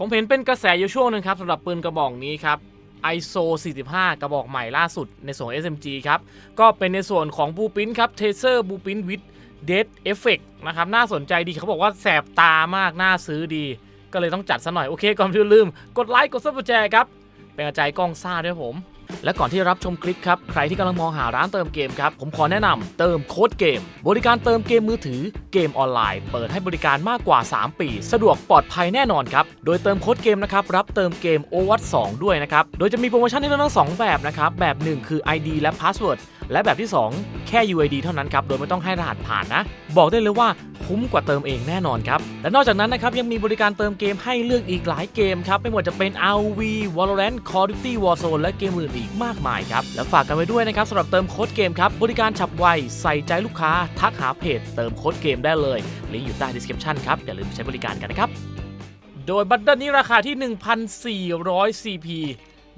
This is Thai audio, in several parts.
ผมเห็นเป็นกระแสอยู่ช่วงหนึ่งครับสำหรับปืนกระบอกนี้ครับ ISO 45 กระบอกใหม่ล่าสุดในส่วน SMG ครับ ก็เป็นในส่วนของบูปินครับเทเซอร์บูปินวิดเดดเอฟเฟกนะครับ น่าสนใจดีเขาบอกว่าแสบตามาก น่าซื้อดี ก็เลยต้องจัดซะหน่อย โอเคก่อนที่ลืม กดไลค์ กดซับสไครต์ครับ เป็นกระจายกล้องซ่าด้วยผม และก่อนที่จะรับชมคลิปครับ ใครที่กำลังมองหาร้านเติมเกมครับ ผมขอแนะนำเติมโค้ดเกม บริการเติมเกมมือถือเกมออนไลน์ เปิดให้บริการมากกว่า 3 ปี สะดวกปลอดภัยแน่นอนครับ โดยเติมโค้ดเกมนะครับ รับเติมเกม o w a t 2ด้วยนะครับ โดยจะมีโปรโมชั่นให้เลือกทั้งสองแบบนะครับ แบบ 1 คือ ID และ Password และแบบที่ 2 แค่ UID เท่านั้นครับ โดยไม่ต้องให้รหัสผ่านนะ บอกได้เลยว่าคุ้มกว่าเติมเองแน่นอนครับ และนอกจากนั้นนะครับยังมีบริการเติมเกมให้เลือกอีกหลายเกมครับ ไม่ว่าจะเป็น RV Valorant Call of Duty Warzone และเกมอื่นอีกมากมายครับ และฝากกันไว้ด้วยนะครับสำหรับเติมโค้ดเกมครับ บริการฉับไว ใส่ใจลูกค้า ทักหาเพจ เติมโค้ดเกมได้เลย ลิงก์อยู่ใต้ description ครับ อย่าลืมใช้บริการกันนะครับ โดยบัตเดิลนี้ราคาที่ 1,400 CP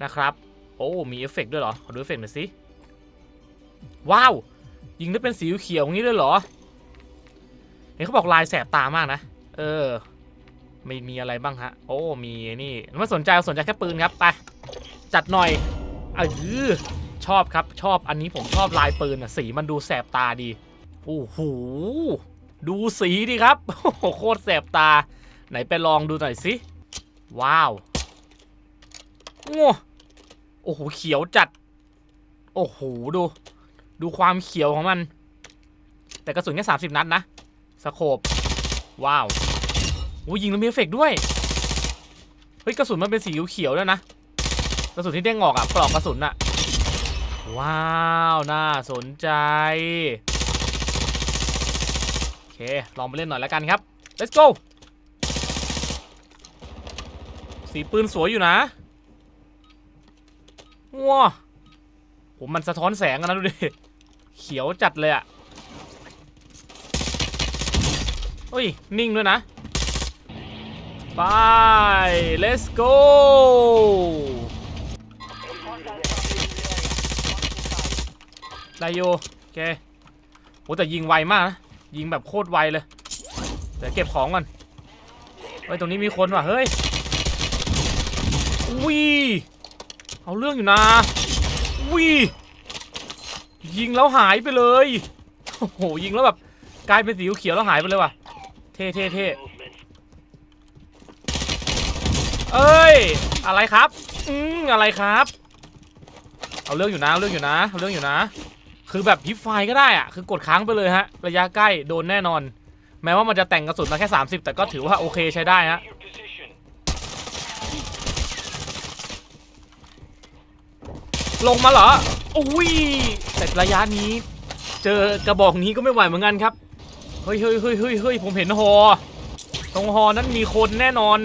นะครับ โอ้ มีเอฟเฟกต์ด้วยเหรอ ขอดูเอฟเฟกต์หน่อยสิ ว้าว ยิงได้เป็นสีเขียวอย่างนี้เลยเหรอ เห็นเขาบอกลายแสบตามากนะ เออ ไม่มีอะไรบ้างฮะ โอ้ มีนี่ไม่สนใจสนใจแค่ปืนครับ ไป จัดหน่อยเออชอบครับ ชอบอันนี้ผมชอบลายปืนอะสีมันดูแสบตาดี โอ้โห ดูสีดิครับโอ้โหโคตรแสบตา ไหนไปลองดูหน่อยสิ ว้าวโอ้โอ้โหเขียวจัด โอ้โห ดู ดูความเขียวของมัน แต่กระสุนแค่30นัดนะสโคบว้าวโอ้ยิงแล้วมีเอฟเฟกด้วย เฮ้ยกระสุนมันเป็นสีเขียวๆด้วยนะ กระสุนที่เด้งออกอะปลอกกระสุนอะว้าวน่าสนใจ โอเค ลองไปเล่นหน่อยแล้วกันครับ let's go สีปืนสวยอยู่นะว้าผมมันสะท้อนแสงอะนะดูดิ เขียวจัดเลยอะเฮ้ย นิ่งด้วยนะ ไป let's go ได้โยโอเคโหแต่ยิงไวมากนะ ยิงแบบโคตรไวเลยเดี๋ยวเก็บของก่อน เฮ้ย ตรงนี้มีคนว่ะ เฮ้ย อุ้ย เอาเรื่องอยู่นะ อุ้ย ยิงแล้วหายไปเลย โอ้โห ยิงแล้วแบบกลายเป็นสีเขียวแล้วหายไปเลยว่ะ เท่เท่เท่เอ้ย อะไรครับ อืมอะไรครับ เอาเรื่องอยู่นะเเรื่องอยู่นะเเรื่องอยู่นะ คือแบบพิฟไฟก็ได้อะคือกดค้างไปเลยฮะ ระยะใกล้โดนแน่นอน แม้ว่ามันจะแต่งกระสุนมาแค่ 30 แต่ก็ถือว่าโอเคใช้ได้ฮะ ลงมาเหรอ อุ้ย แต่ระยะนี้ เจอกระบอกนี้ก็ไม่ไหวเหมือนกันครับเฮ้ยเฮ้ยเฮ้ยเฮ้ยเฮ้ยผมเห็นฮอ ตรงฮอนั้นมีคนแน่นอน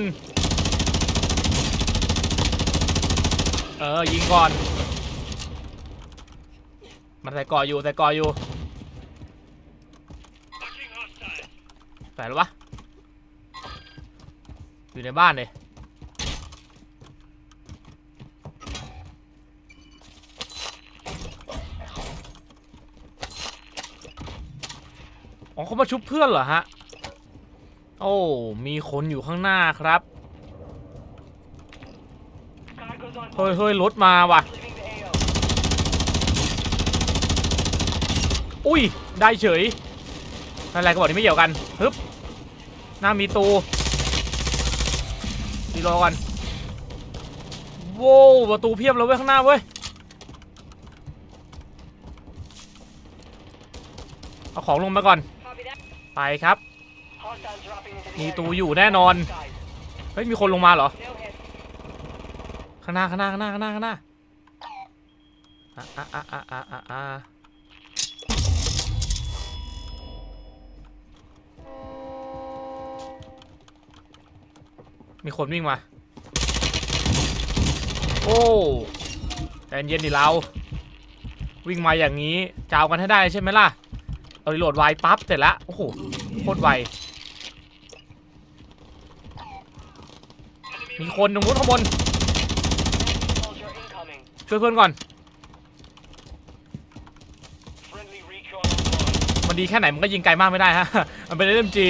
เออ ยิงก่อน มันใส่ก่ออยู่ใส่ก่ออยู่ใส่แล้ววะ อยู่ในบ้านเลย อ๋อเขามาชุบเพื่อนเหรอฮะ โอ้ มีคนอยู่ข้างหน้าครับ เฮ้ยเฮ้ยรถมาว่ะ อุ้ย ได้เฉยอะไรก็บอกนี่ไม่เกี่ยวกันฮึบหน้ามีตูดีรอก่อนโว้วประตูเพียบเลยเว้ยข้างหน้าเว้ย เอาของลงมาก่อน ไปครับ มีตูอยู่แน่นอน เฮ้ย มีคนลงมาเหรอ ข้างหน้าข้างหน้าข้างหน้าข้างหน้าข้างหน้าอะอะอะอะอะอะมีคนวิ่งมา โอ้ใจเย็นดิเรา วิ่งมาอย่างนี้จะเอากันให้ได้ใช่ไหมล่ะ เรารีโหลดไวปั๊บเสร็จแล้วโอ้โหโคตรไวมีคนตรงนู้นข้างบนช่วยเพื่อนก่อน มันดีแค่ไหนมันก็ยิงไกลมากไม่ได้ฮะ มันเป็นเอ็มจี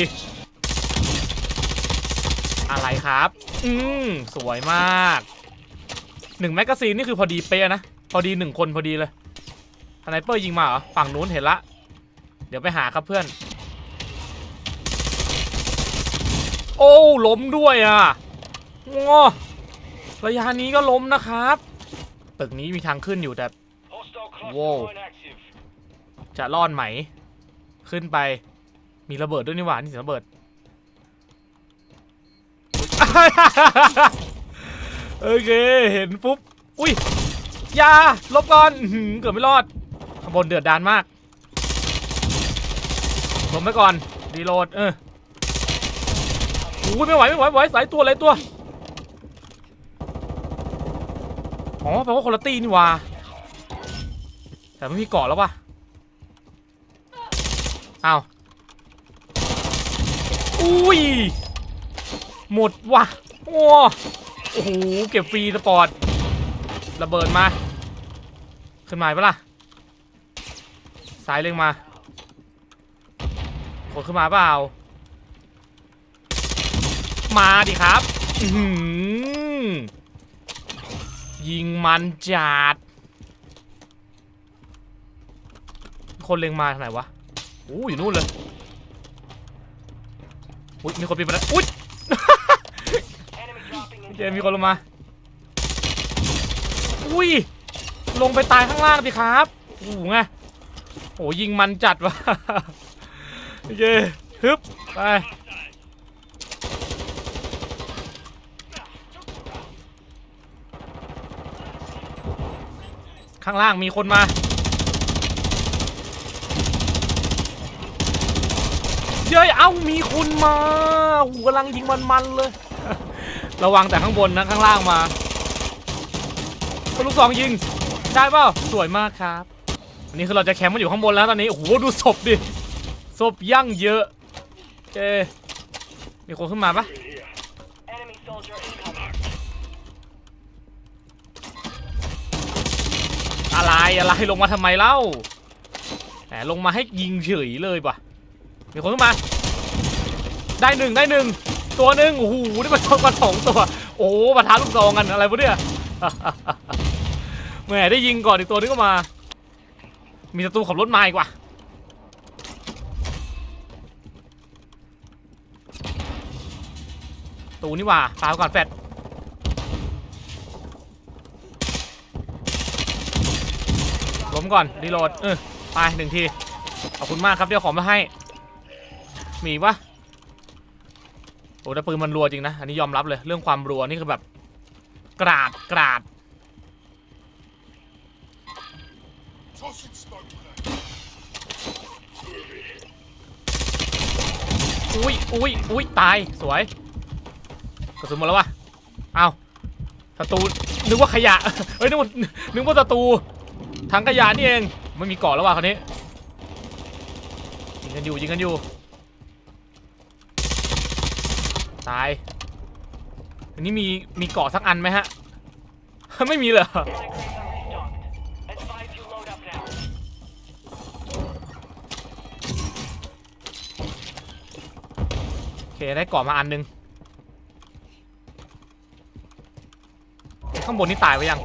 อะไรครับ อืมสวยมากหนึ่งแมกกาซีนนี่คือพอดีเป๊ะนะ พอดีหนึ่งคนพอดีเลยสไนเปอร์ยิงมาเหรอ ฝั่งนู้นเห็นละ เดี๋ยวไปหาครับเพื่อน โอ้ล้มด้วยอะงอระยะนี้ก็ล้มนะครับ ตึกนี้มีทางขึ้นอยู่แต่ Whoa. จะรอดไหม ขึ้นไป มีระเบิดด้วยนี่หว่านี่เสียงระเบิดโอเค เห็นปุ๊บ อุ้ยอยาลบก่อนอื้อหือเกือบไม่รอดข้างบนเดือดดานมาก ลมไปก่อนรีโหลดเอออุ้ยไม่ไหวไม่ไหวไม่ไหวสายตัวอะไรตัวอ๋อแปลว่าคนละตีนี่ว่าแต่ไม่มีเกาะแล้ววะอ้าวอุ้ยหมดว่ะโอ้โอ้โหเก็บฟรีสปอร์ตระเบิดมา ขึ้นมาปะล่ะซ้ายเล็งมา คนขึ้นมาเปล่า มาดิครับอื้อหือยิงมันจัดคนเล็งมาทางไหนวะอู้อยู่นู่นเลยอุ้ยมีคนปีนมาแล้วอุ้ยเจมีคนลงมา อุ้ย ลงไปตายข้างล่างดิครับโอ้โหไงโอ้ยิงมันจัดวะ โอเคฮึบไปข้างล่างมีคนมา เย้ยเอ้ามีคนมาหูกำลังยิงมันๆเลย ระวังแต่ข้างบนนะข้างล่างมาลูกสองยิง ได้เปล่าสวยมากครับ อันนี้คือเราจะแคมป์มันอยู่ข้างบนแล้วตอนนี้ โอ้โห ดูศพดิ ศพย่างเยอะโอเคมีคนขึ้นมาปะอะไรอะไรลงมาทำไมเล่าแหมลงมาให้ยิงเฉยเลยปะมีคนขึ้นมา ได้หนึ่งได้หนึ่งตัวหนึ่งโอ้โหได้มาสองมาสองตัว โอ้มาท้าลูกซองกันอะไรวะเนี่ยแหมได้ยิงก่อนอีกตัวนึงก็มา มีศัตรูขับรถมาอีกว่ะ ตูนี่หว่าตามก่อนแฟดล้มก่อนรีโหลดเออไปหนึ่งทีขอบคุณมากครับเดี๋ยวของมาให้ มีอีกปะโอ้แต่ปืนมันรัวจริงนะ อันนี้ยอมรับเลยเรื่องความรัวนี่คือแบบ กราดกราดอุ้ยอุ้ยอุ้ยตายสวย ระสุนหมดแล้ววะเอาศัตรูนึกว่าขยะเอ้ยนึกว่านึกว่าศัตรูถังขยะนี่เองไม่มีเกาะแล้วว่ะคราวนี้ยิงกันอยู่ยิงกันอยู่ตายอันนี้มีมีเกาะสักอันไหมฮะ ไม่มีเลย Supply crates are restocked. Advise you load up now. โอเคได้เกาะมาอันนึง ข้างบนนี่ตายไปยัง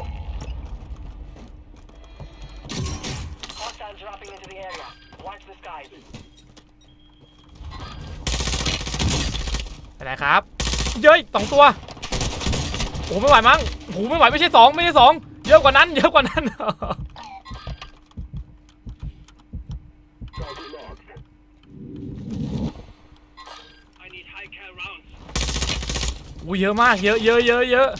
Hostile dropping into the area. Watch the skies. ไปไหนครับ เย้ยสองตัว โอ้โหไม่ไหวมั้งโอ้โหไม่ไหวไม่ใช่สองไม่ใช่สองเยอะกว่านั้น เยอะกว่านั้น I need high cal rounds. อู้เยอะมาก เยอะเยอะเยอะเยอะ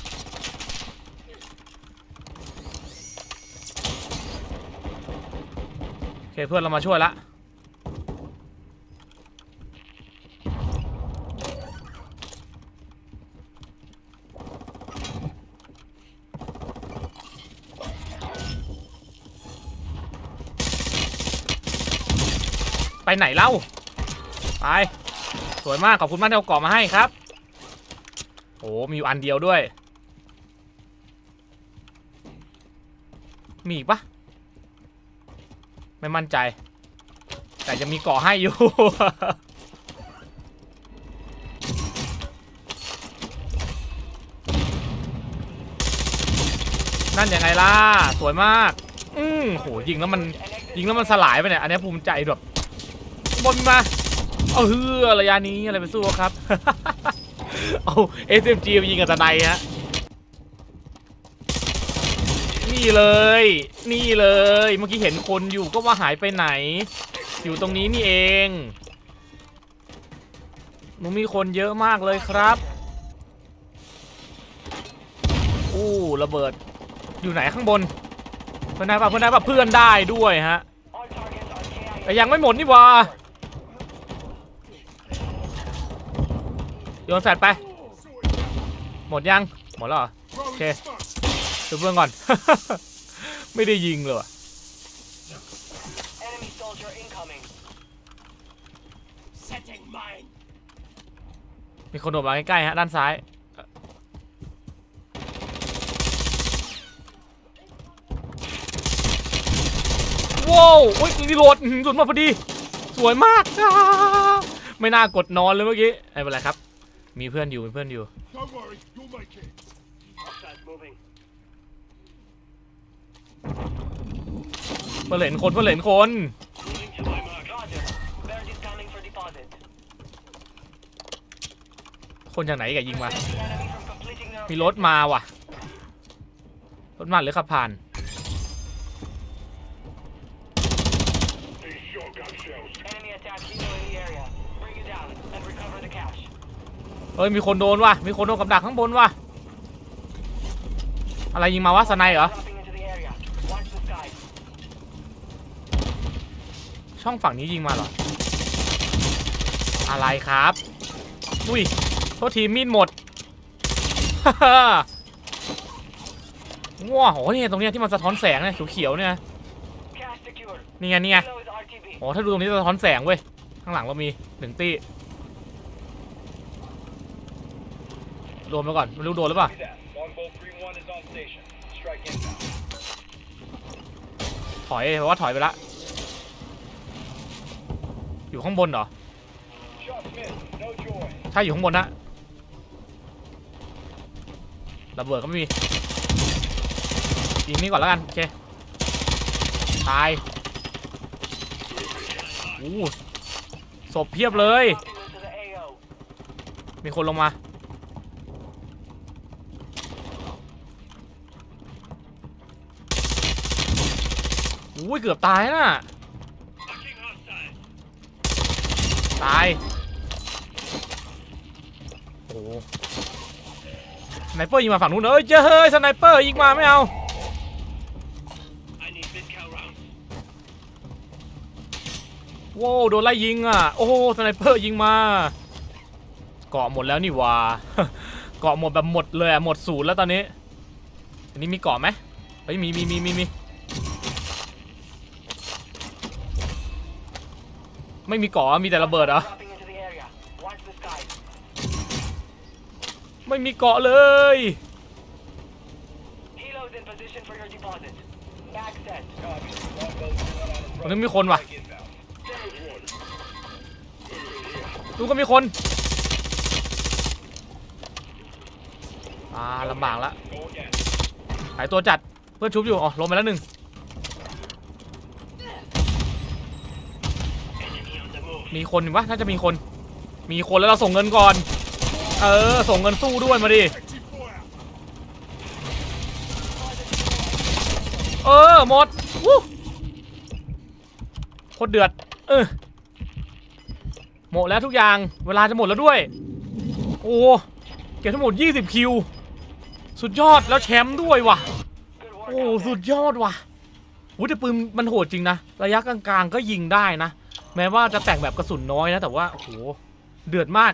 โอ เพื่อนเรามาช่วยละไปไหนเล่า ไป สวยมาก ขอบคุณมากที่เอาเกาะมาให้ครับ โอ้มีอยู่อันเดียวด้วย มีอีกปะ ไม่มั่นใจ แต่จะมีก่อให้อยู่ นั่นยังไงล่ะ สวยมาก อืมโหยิงแล้วมันยิงแล้วมันสลายไปเนี่ย อันนี้ภูมิใจแบบบนมา เอาเฮือระยะนี้อะไรไปสู้ครับ เอา SMG ไปยิงกับตะไนฮะ นี่เลย นี่เลย เมื่อกี้เห็นคนอยู่ก็ว่าหายไปไหน อยู่ตรงนี้นี่เองหนูมีคนเยอะมากเลยครับ อู้ระเบิด อยู่ไหนข้างบน เพื่อนได้ปะเพื่อนได้ปะเพื่อนได้ด้วยฮะ แต่ยังไม่หมดนี่ว่าโยนแฟดไป หมดยัง หมดแล้วเหรอโอเค ดูเพื่อนก่อน ไม่ได้ยิงเลยว่ะ Enemy soldier incoming. มีคนโดดมาใกล้ๆฮะ ด้านซ้าย ว้าวโอ้ยนี่โหลดอื้อหือสุดมาพอดี สวยมากอ่าไม่น่ากดนอนเลยเมื่อกี้ไม่เป็นไรครับ มีเพื่อนอยู่ มีเพื่อนอยู่ เพื่อนเห็นคนเพื่อนเห็นคน Moving to my mark. Roger. Bird is coming for deposit. คนจากไหนกับยิงมา Prevent the enemy from completing their มีรถมาว่ะ รถมาหรือขับผ่าน These shotgun shells. enemy attack helo in the area. Bring it down and recover the cash. เฮ้ย มีคนโดนว่ะ มีคนโดนกับดักข้างบนว่ะ อะไรยิงมาวะสไนเหรอ Dropping into the area. Watch the skies. ช่องฝั่งนี้ยิงมาเหรอ อะไรครับ อุ้ยโทษทีมีดหมดว้าวโอ้นี่ตรงเนี้ยที่มันสะท้อนแสงเนี่ยเขียวๆเนี่ยนี่ไงนี่ไงโอ้ถ้าดูตรงนี้สะท้อนแสงเว้ย ข้างหลังเรามีหนึ่งตี้รวมแล้วก่อนไม่รู้โดนหรือเปล่าถอยเพราะว่าถอยไปละ อยู่ข้างบนเหรอ Shot missed. No joy. ถ้าอยู่ข้างบนนะระเบิดก็ไม่มี ยิงนี่ก่อนแล้วกัน โอเค ตายอู้ศพเพียบเลย มีคนลงมาอุ้ยเกือบตายน่ะ ตายโอ้สไนเปอร์ยิงมาฝั่งนู้นเอ้ยเจ้เฮ้ยสไนเปอร์ยิงมาไม่เอาโว้วโดนไล่ยิงอะ โอ้สไนเปอร์ยิงมา เกาะหมดแล้วนี่ว่าเกาะหมดแบบหมดเลยอะหมดศูนย์แล้วตอนนี้ อันนี้มีเกาะไหมเฮ้ยมีมีมีมีมี ไม่มีก่อมีแต่ระเบิดเหรอ ไม่มีเกาะเลย ตอนนี้มีคนว่ะดูก็มีคน อ่าลำบากละหายตัวจัด เพื่อนชุบอยู่ อ๋อลงไปแล้วหนึ่ง Enemy on the move. มีคนอยู่ปะน่าจะมีคน มีคนแล้วเราส่งเงินก่อน เออ ส่งเงินสู้ด้วยมาดิ เออ หมดวู้โคตรเดือด เออ หมดแล้วทุกอย่าง เวลาจะหมดแล้วด้วย โอ้เก็บทั้งหมด 20 คิว สุดยอดแล้วแชมป์ด้วยว่ะ โอ้ สุดยอดว่ะวุ้แต่ปืนมันโหดจริงนะ ระยะกลางๆก็ยิงได้นะ แม้ว่าจะแต่งแบบกระสุนน้อยนะ แต่ว่า โอ้โห เดือดมาก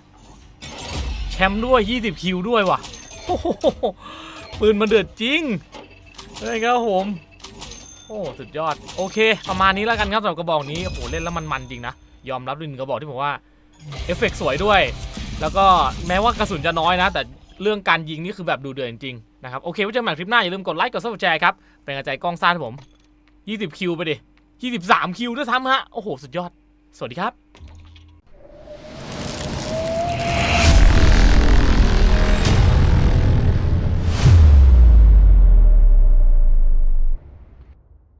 แชมป์ด้วย 20 คิวด้วยว่ะโอ้โหปืนมันเดือดจริงเฮ้ยครับผม โอ้สุดยอด โอเค ประมาณนี้แล้วกันครับสำหรับกระบอกนี้ โอ้โห เล่นแล้วมันมันจริงนะ ยอมรับดินกระบอกที่ผมว่า เอฟเฟกต์สวยด้วย แล้วก็แม้ว่ากระสุนจะน้อยนะ แต่เรื่องการยิงนี่คือแบบดูเดือดจริงนะครับ โอเคไว้เจอกันใหม่คลิปหน้า อย่าลืมกดไลค์ กดซับสไครต์ครับ เป็นกำลังใจกล้องซ่านผม 20 คิวไปดิ 23 คิวด้วยซ้ำฮะ โอ้โห สุดยอด สวัสดีครับ